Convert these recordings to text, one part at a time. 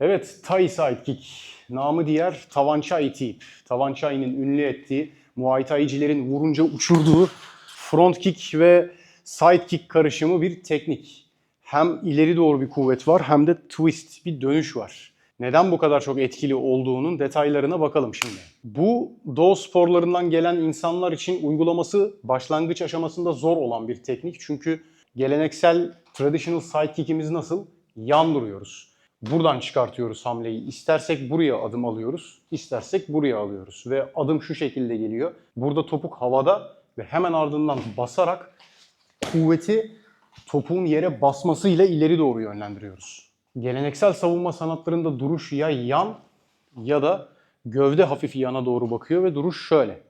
Evet, Thai sidekick. Namı diğer Tavanchai tip. Tavanchai'nin ünlü ettiği, Muay Thai'cilerin vurunca uçurduğu front kick ve side kick karışımı bir teknik. Hem ileri doğru bir kuvvet var hem de twist, bir dönüş var. Neden bu kadar çok etkili olduğunun detaylarına bakalım şimdi. Bu doğu sporlarından gelen insanlar için uygulaması başlangıç aşamasında zor olan bir teknik. Çünkü geleneksel traditional side kick'imiz nasıl? Yan duruyoruz. Buradan çıkartıyoruz hamleyi. İstersek buraya adım alıyoruz, istersek buraya alıyoruz. Ve adım şu şekilde geliyor. Burada topuk havada ve hemen ardından basarak kuvveti topuğun yere basmasıyla ileri doğru yönlendiriyoruz. Geleneksel savunma sanatlarında duruş ya yan ya da gövde hafif yana doğru bakıyor ve duruş şöyle.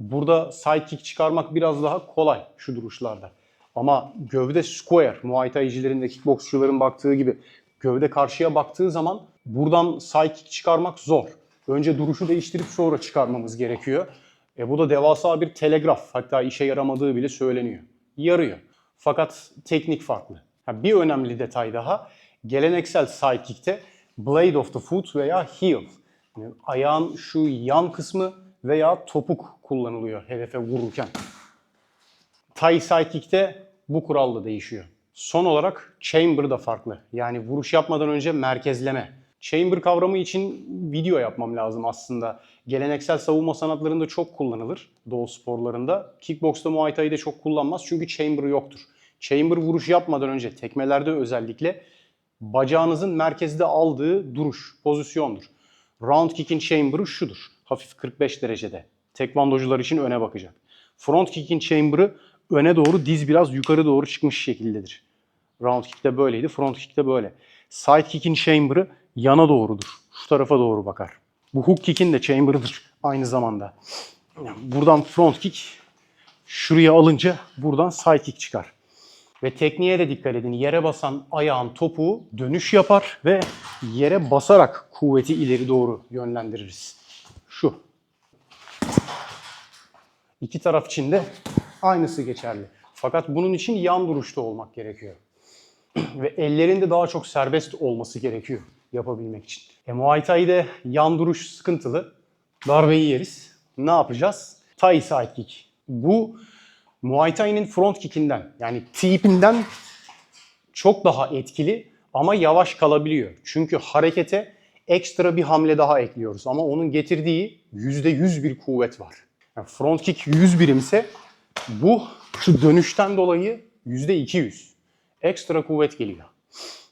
Burada side kick çıkarmak biraz daha kolay şu duruşlarda. Ama gövde square, Muay Thai'cilerin de kickboksçuların baktığı gibi gövde karşıya baktığı zaman buradan side kick çıkarmak zor. Önce duruşu değiştirip sonra çıkarmamız gerekiyor. E bu da devasa bir telegraf. Hatta işe yaramadığı bile söyleniyor. Yarıyor. Fakat teknik farklı. Ha, bir önemli detay daha. Geleneksel side kick'te blade of the foot veya heel. Yani ayağın şu yan kısmı veya topuk kullanılıyor hedefe vururken. Thai sidekick'te bu kural da değişiyor. Son olarak chamber da farklı. Yani vuruş yapmadan önce merkezleme. Chamber kavramı için video yapmam lazım aslında. Geleneksel savunma sanatlarında çok kullanılır. Doğu sporlarında. Kickbox'ta Muay Thai'de çok kullanmaz çünkü chamber yoktur. Chamber vuruş yapmadan önce tekmelerde özellikle bacağınızın merkezde aldığı duruş, pozisyondur. Round kick'in chamber'ı şudur. Hafif 45 derecede. Tekvandocular için öne bakacak. Front kick'in chamber'ı öne doğru diz biraz yukarı doğru çıkmış şekildedir. Round kick'te böyleydi, front kick'te böyle. Side kick'in chamber'ı yana doğrudur. Şu tarafa doğru bakar. Bu hook kick'in de chamber'ıdır aynı zamanda. Yani buradan front kick şuraya alınca buradan side kick çıkar. Ve tekniğe de dikkat edin. Yere basan ayağın topuğu dönüş yapar ve yere basarak kuvveti ileri doğru yönlendiririz. Şu. İki taraf için de aynısı geçerli. Fakat bunun için yan duruşta olmak gerekiyor. Ve ellerin de daha çok serbest olması gerekiyor yapabilmek için. E, Muay Thai'de yan duruş sıkıntılı. Darbeyi yeriz. Ne yapacağız? Thai side kick. Bu Muay Thai'nin front kick'inden yani tipinden çok daha etkili ama yavaş kalabiliyor. Çünkü harekete ekstra bir hamle daha ekliyoruz ama onun getirdiği %100 bir kuvvet var. Yani front kick 100 birimse bu şu dönüşten dolayı %200. Ekstra kuvvet geliyor.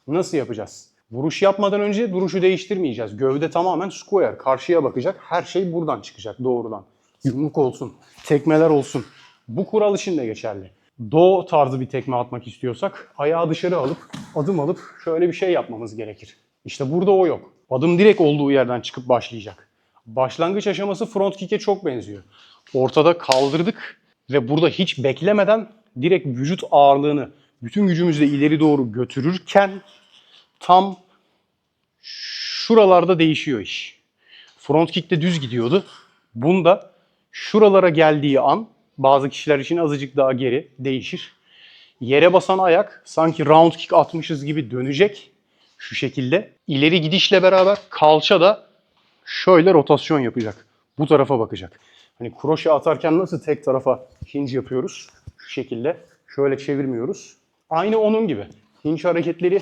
Nasıl yapacağız? Vuruş yapmadan önce duruşu değiştirmeyeceğiz. Gövde tamamen square, karşıya bakacak. Her şey buradan çıkacak doğrudan. Yumruk olsun, tekmeler olsun. Bu kural için de geçerli. Do tarzı bir tekme atmak istiyorsak ayağı dışarı alıp adım alıp şöyle bir şey yapmamız gerekir. İşte burada o yok. Adım direkt olduğu yerden çıkıp başlayacak. Başlangıç aşaması front kick'e çok benziyor. Ortada kaldırdık ve burada hiç beklemeden direkt vücut ağırlığını bütün gücümüzle ileri doğru götürürken tam şuralarda değişiyor iş. Front kick'te düz gidiyordu. Bunda şuralara geldiği an bazı kişiler için azıcık daha geri değişir. Yere basan ayak sanki round kick atmışız gibi dönecek şu şekilde. İleri gidişle beraber kalça da şöyle rotasyon yapacak. Bu tarafa bakacak. Hani kroşe atarken nasıl tek tarafa hinge yapıyoruz? Şu şekilde. Şöyle çevirmiyoruz. Aynı onun gibi. Hinge hareketleri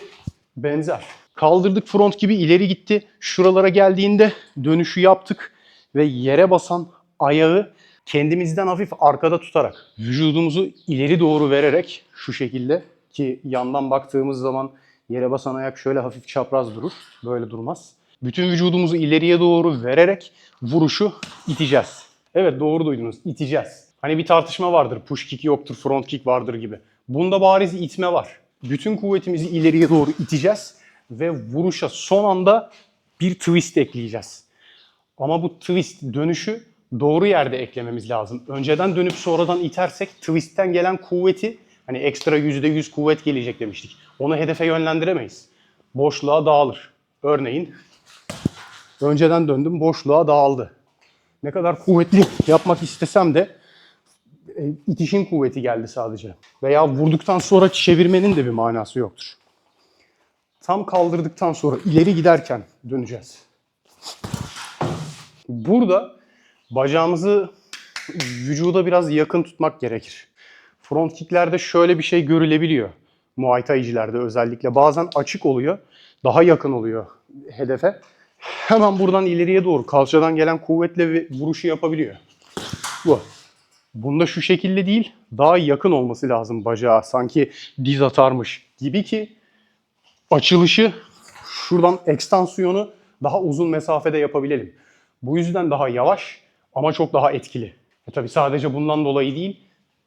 benzer. Kaldırdık front gibi ileri gitti. Şuralara geldiğinde dönüşü yaptık ve yere basan ayağı kendimizden hafif arkada tutarak vücudumuzu ileri doğru vererek şu şekilde ki yandan baktığımız zaman yere basan ayak şöyle hafif çapraz durur. Böyle durmaz. Bütün vücudumuzu ileriye doğru vererek vuruşu iteceğiz. Evet doğru duydunuz. iteceğiz. Hani bir tartışma vardır. Push kick yoktur, front kick vardır gibi. Bunda bariz itme var. Bütün kuvvetimizi ileriye doğru iteceğiz ve vuruşa son anda bir twist ekleyeceğiz. Ama bu twist dönüşü doğru yerde eklememiz lazım. Önceden dönüp sonradan itersek twist'ten gelen kuvveti hani ekstra %100 kuvvet gelecek demiştik. Onu hedefe yönlendiremeyiz. Boşluğa dağılır. Örneğin önceden döndüm boşluğa dağıldı. Ne kadar kuvvetli yapmak istesem de e, itişin kuvveti geldi sadece. Veya vurduktan sonra çevirmenin de bir manası yoktur. Tam kaldırdıktan sonra ileri giderken döneceğiz. Burada bacağımızı vücuda biraz yakın tutmak gerekir. Front kicklerde şöyle bir şey görülebiliyor. Muay Thai'cilerde özellikle. Bazen açık oluyor. Daha yakın oluyor hedefe. Hemen buradan ileriye doğru kalçadan gelen kuvvetle ve vuruşu yapabiliyor. Bu. Bunda şu şekilde değil, daha yakın olması lazım bacağa. Sanki diz atarmış gibi ki açılışı şuradan ekstansiyonu daha uzun mesafede yapabilelim. Bu yüzden daha yavaş ama çok daha etkili. E tabi sadece bundan dolayı değil,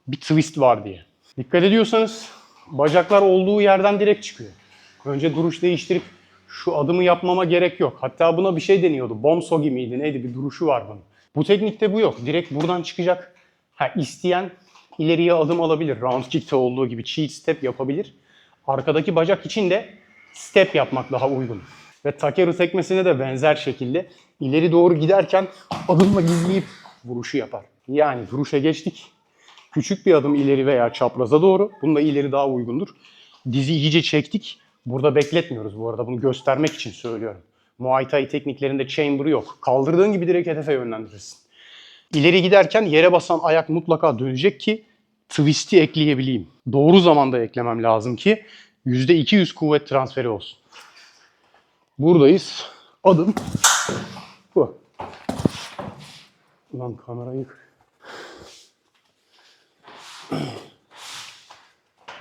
bir twist var diye. Dikkat ediyorsanız bacaklar olduğu yerden direkt çıkıyor. Önce duruş değiştirip şu adımı yapmama gerek yok. Hatta buna bir şey deniyordu. Bomsogi miydi neydi bir duruşu var bunun. Bu teknikte bu yok. Direkt buradan çıkacak. Ha isteyen ileriye adım alabilir. Round kick'te olduğu gibi cheat step yapabilir. Arkadaki bacak için de step yapmak daha uygun. Ve takeru tekmesine de benzer şekilde ileri doğru giderken adımla gizleyip vuruşu yapar. Yani duruşa geçtik. Küçük bir adım ileri veya çapraza doğru. Bunda ileri daha uygundur. Dizi iyice çektik. Burada bekletmiyoruz bu arada. Bunu göstermek için söylüyorum. Muay Thai tekniklerinde chamber yok. Kaldırdığın gibi direkt hedefe yönlendirirsin. İleri giderken yere basan ayak mutlaka dönecek ki twist'i ekleyebileyim. Doğru zamanda eklemem lazım ki %200 kuvvet transferi olsun. Buradayız. Adım bu. Ulan kamerayı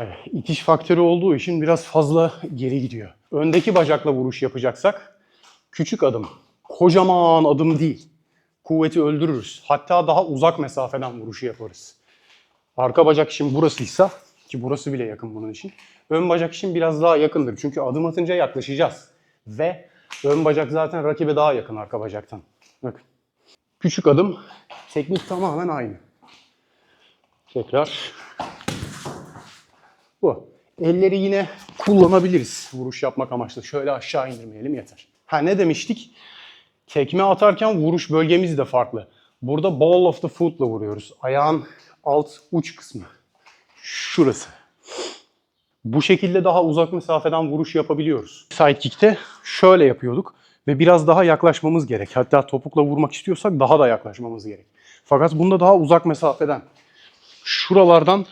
Evet, itiş faktörü olduğu için biraz fazla geri gidiyor. Öndeki bacakla vuruş yapacaksak küçük adım, kocaman adım değil. Kuvveti öldürürüz. Hatta daha uzak mesafeden vuruşu yaparız. Arka bacak için burasıysa ki burası bile yakın bunun için. Ön bacak için biraz daha yakındır. Çünkü adım atınca yaklaşacağız. Ve ön bacak zaten rakibe daha yakın arka bacaktan. Bakın. Küçük adım, teknik tamamen aynı. Tekrar bu. Elleri yine kullanabiliriz vuruş yapmak amaçlı. Şöyle aşağı indirmeyelim yeter. Ha ne demiştik? Tekme atarken vuruş bölgemiz de farklı. Burada ball of the foot'la vuruyoruz. Ayağın alt uç kısmı. Şurası. Bu şekilde daha uzak mesafeden vuruş yapabiliyoruz. Sidekick'te şöyle yapıyorduk ve biraz daha yaklaşmamız gerek. Hatta topukla vurmak istiyorsak daha da yaklaşmamız gerek. Fakat bunda daha uzak mesafeden. Şuralardan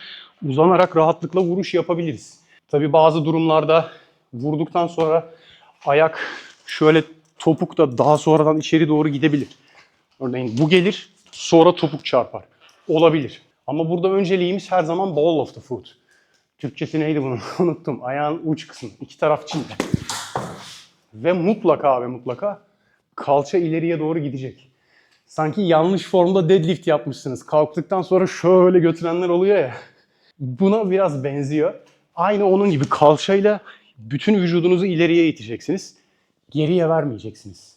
uzanarak rahatlıkla vuruş yapabiliriz. Tabi bazı durumlarda vurduktan sonra ayak şöyle topuk da daha sonradan içeri doğru gidebilir. Örneğin bu gelir sonra topuk çarpar. Olabilir. Ama burada önceliğimiz her zaman ball of the foot. Türkçesi neydi bunun? Unuttum. Ayağın uç kısmı. iki taraf için de. Ve mutlaka ve mutlaka kalça ileriye doğru gidecek. Sanki yanlış formda deadlift yapmışsınız. Kalktıktan sonra şöyle götürenler oluyor ya. Buna biraz benziyor. Aynı onun gibi kalçayla bütün vücudunuzu ileriye iteceksiniz. Geriye vermeyeceksiniz.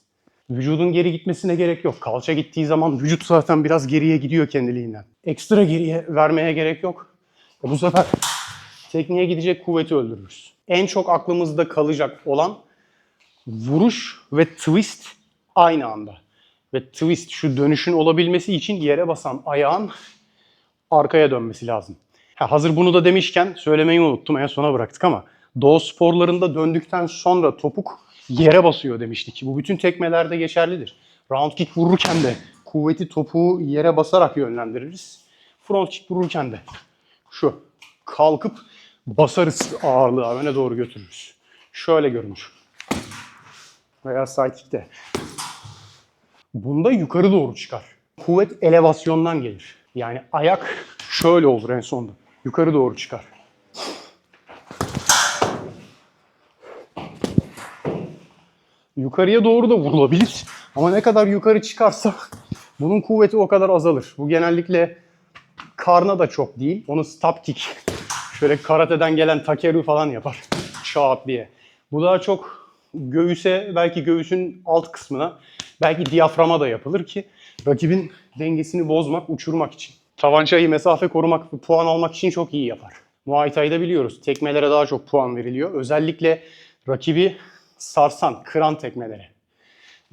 Vücudun geri gitmesine gerek yok. Kalça gittiği zaman vücut zaten biraz geriye gidiyor kendiliğinden. Ekstra geriye vermeye gerek yok. Bu sefer tekniğe gidecek kuvveti öldürürüz. En çok aklımızda kalacak olan vuruş ve twist aynı anda. Ve twist şu dönüşün olabilmesi için yere basan ayağın arkaya dönmesi lazım. Ha, hazır bunu da demişken söylemeyi unuttum en sona bıraktık ama doğu sporlarında döndükten sonra topuk yere basıyor demiştik. Bu bütün tekmelerde geçerlidir. Round kick vururken de kuvveti topuğu yere basarak yönlendiririz. Front kick vururken de şu kalkıp basarız ağırlığı öne doğru götürürüz. Şöyle görünür. Veya side kick'te. Bunda yukarı doğru çıkar. Kuvvet elevasyondan gelir. Yani ayak şöyle olur en sonunda. Yukarı doğru çıkar. Yukarıya doğru da vurulabilir. Ama ne kadar yukarı çıkarsa bunun kuvveti o kadar azalır. Bu genellikle karna da çok değil. Onu stop kick. Şöyle karateden gelen takeru falan yapar. Şaat diye. Bu daha çok göğüse, belki göğüsün alt kısmına, belki diyaframa da yapılır ki rakibin dengesini bozmak, uçurmak için. Tavançayı mesafe korumak, puan almak için çok iyi yapar. Muay Thai'da biliyoruz tekmelere daha çok puan veriliyor. Özellikle rakibi sarsan, kıran tekmelere.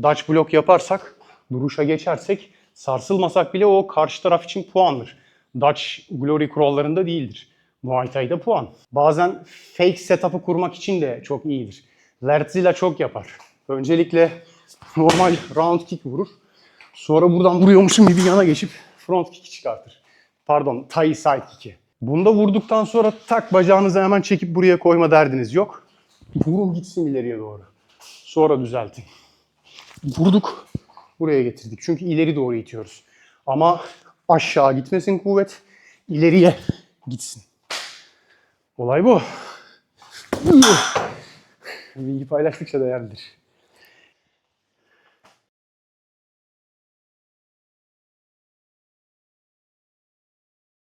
Dutch block yaparsak, duruşa geçersek, sarsılmasak bile o karşı taraf için puandır. Dutch Glory kurallarında değildir. Muay Thai'da puan. Bazen fake setup'ı kurmak için de çok iyidir. Lertzila çok yapar. Öncelikle normal round kick vurur. Sonra buradan vuruyormuşum gibi yana geçip front kick çıkartır. Pardon, Thai side kick'i. Bunda vurduktan sonra tak bacağınızı hemen çekip buraya koyma derdiniz yok. Vurun gitsin ileriye doğru. Sonra düzeltin. Vurduk, buraya getirdik. Çünkü ileri doğru itiyoruz. Ama aşağı gitmesin kuvvet, ileriye gitsin. Olay bu. Bilgi paylaştıkça değerlidir.